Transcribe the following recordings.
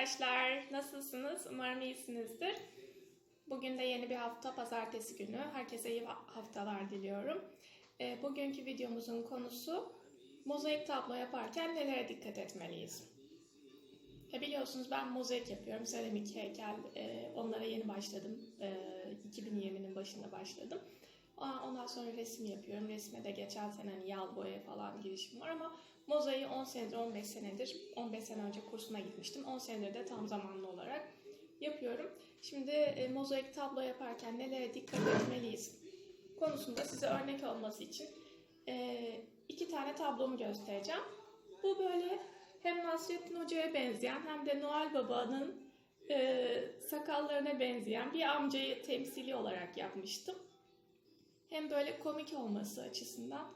arkadaşlar. Nasılsınız? Umarım iyisinizdir. Bugün de yeni bir hafta, pazartesi günü. Herkese iyi haftalar diliyorum. E, bugünkü videomuzun konusu mozaik tablo yaparken nelere dikkat etmeliyiz? E, biliyorsunuz ben mozaik yapıyorum. Seramik, heykel. E, onlara yeni başladım. E, 2020'nin başında başladım. Ondan sonra resim yapıyorum. Resme de geçen sene hani yağlı boya falan girişim var ama mozaiği 10 senedir, 15 senedir, 15 sene önce kursuna gitmiştim. 10 senedir de tam zamanlı olarak yapıyorum. Şimdi e, mozaik tablo yaparken nelere dikkat etmeliyiz konusunda size örnek olması için e, iki tane tablomu göstereceğim. Bu böyle hem Nasrettin Hoca'ya benzeyen hem de Noel Baba'nın e, sakallarına benzeyen bir amcayı temsili olarak yapmıştım. Hem böyle komik olması açısından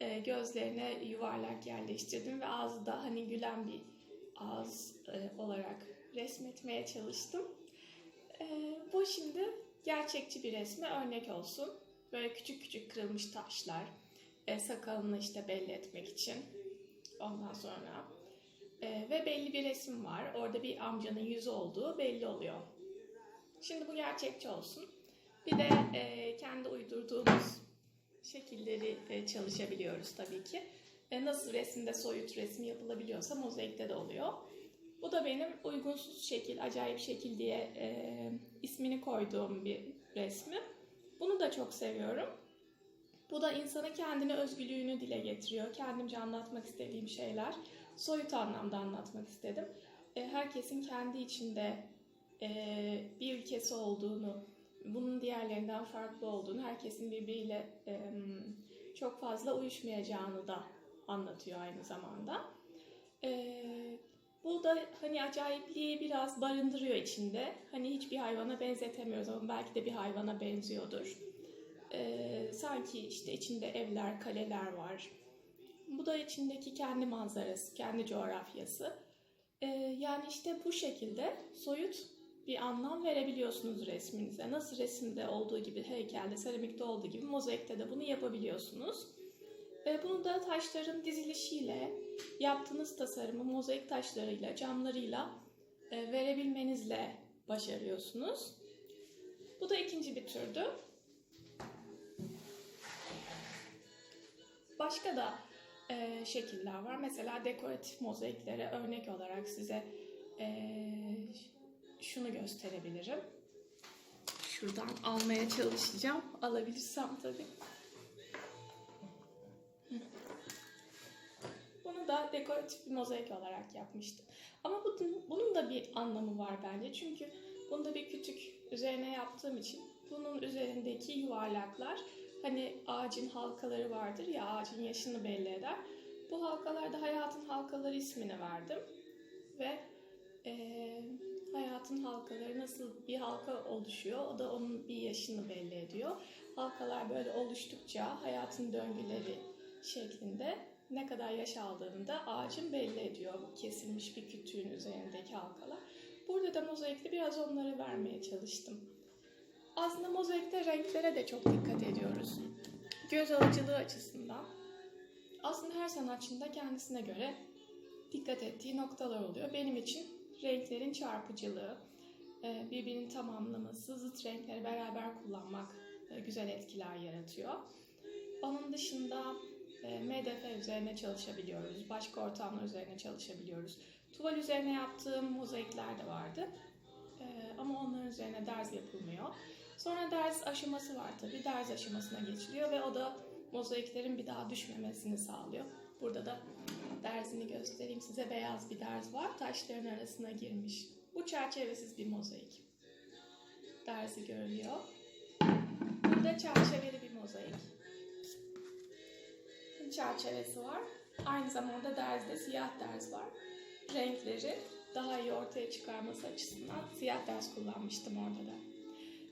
e, gözlerine yuvarlak yerleştirdim ve ağzı da hani gülen bir ağız e, olarak resmetmeye çalıştım. E, bu şimdi gerçekçi bir resme örnek olsun. Böyle küçük küçük kırılmış taşlar, e, sakalını işte belli etmek için. Ondan sonra e, ve belli bir resim var. Orada bir amcanın yüzü olduğu belli oluyor. Şimdi bu gerçekçi olsun. Bir de e, şekilleri e, çalışabiliyoruz tabii ki. E, nasıl resimde soyut resim yapılabiliyorsa mozaikte de oluyor. Bu da benim uygunsuz şekil, acayip şekil diye e, ismini koyduğum bir resmi. Bunu da çok seviyorum. Bu da insanın kendine özgürlüğünü dile getiriyor. Kendimce anlatmak istediğim şeyler. Soyut anlamda anlatmak istedim. E, herkesin kendi içinde e, bir ülkesi olduğunu, bunun diğerlerinden farklı olduğunu, herkesin birbiriyle e, çok fazla uyuşmayacağını da anlatıyor aynı zamanda. E, bu da hani acayipliği biraz barındırıyor içinde. Hani hiçbir hayvana benzetemiyoruz ama belki de bir hayvana benziyordur. E, sanki işte içinde evler, kaleler var. Bu da içindeki kendi manzarası, kendi coğrafyası. E, yani işte bu şekilde soyut bir anlam verebiliyorsunuz resminize. Nasıl resimde olduğu gibi, heykelde, seramikte olduğu gibi mozaikte de bunu yapabiliyorsunuz. Ve bunu da taşların dizilişiyle, yaptığınız tasarımı mozaik taşlarıyla, camlarıyla e, verebilmenizle başarıyorsunuz. Bu da ikinci bir türdü. Başka da e, şekiller var. Mesela dekoratif mozaiklere örnek olarak size e, şunu gösterebilirim. Şuradan almaya çalışacağım. Alabilirsem tabii. Bunu da dekoratif bir mozaik olarak yapmıştım. Ama bunun, bunun da bir anlamı var bence. Çünkü bunda bir kütük üzerine yaptığım için bunun üzerindeki yuvarlaklar hani ağacın halkaları vardır ya ağacın yaşını belli eder. Bu halkalarda hayatın halkaları ismini verdim. Ve ee, hayatın halkaları nasıl bir halka oluşuyor o da onun bir yaşını belli ediyor. Halkalar böyle oluştukça hayatın döngüleri şeklinde ne kadar yaş aldığını da ağacın belli ediyor bu kesilmiş bir kütüğün üzerindeki halkalar. Burada da mozaikte biraz onları vermeye çalıştım. Aslında mozaikte renklere de çok dikkat ediyoruz. Göz alıcılığı açısından. Aslında her sanatçının da kendisine göre dikkat ettiği noktalar oluyor. Benim için renklerin çarpıcılığı, e, birbirini tamamlaması, zıt renkleri beraber kullanmak e, güzel etkiler yaratıyor. Onun dışında e, MDF üzerine çalışabiliyoruz, başka ortamlar üzerine çalışabiliyoruz. Tuval üzerine yaptığım mozaikler de vardı. Ama onların üzerine derz yapılmıyor. Sonra derz aşaması var tabii. Derz aşamasına geçiliyor ve o da mozaiklerin bir daha düşmemesini sağlıyor. Burada da derzini göstereyim size. Beyaz bir derz var. Taşların arasına girmiş. Bu çerçevesiz bir mozaik. Derzi görülüyor. Burada çerçeveli bir mozaik. Çerçevesi var. Aynı zamanda derzde siyah derz var. Renkleri daha iyi ortaya çıkarması açısından siyah derz kullanmıştım orada da.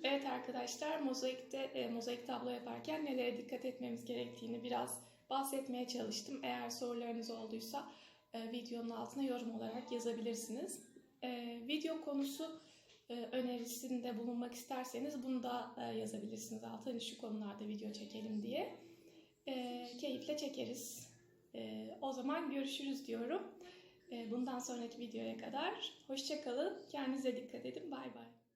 Evet arkadaşlar mozaikte e, mozaik tablo yaparken nelere dikkat etmemiz gerektiğini biraz bahsetmeye çalıştım. Eğer sorularınız olduysa e, videonun altına yorum olarak yazabilirsiniz. E, video konusu e, önerisinde bulunmak isterseniz bunu da e, yazabilirsiniz. Altına hani şu konularda video çekelim diye. E, keyifle çekeriz. E, o zaman görüşürüz diyorum. E, bundan sonraki videoya kadar hoşçakalın. Kendinize dikkat edin. Bay bay.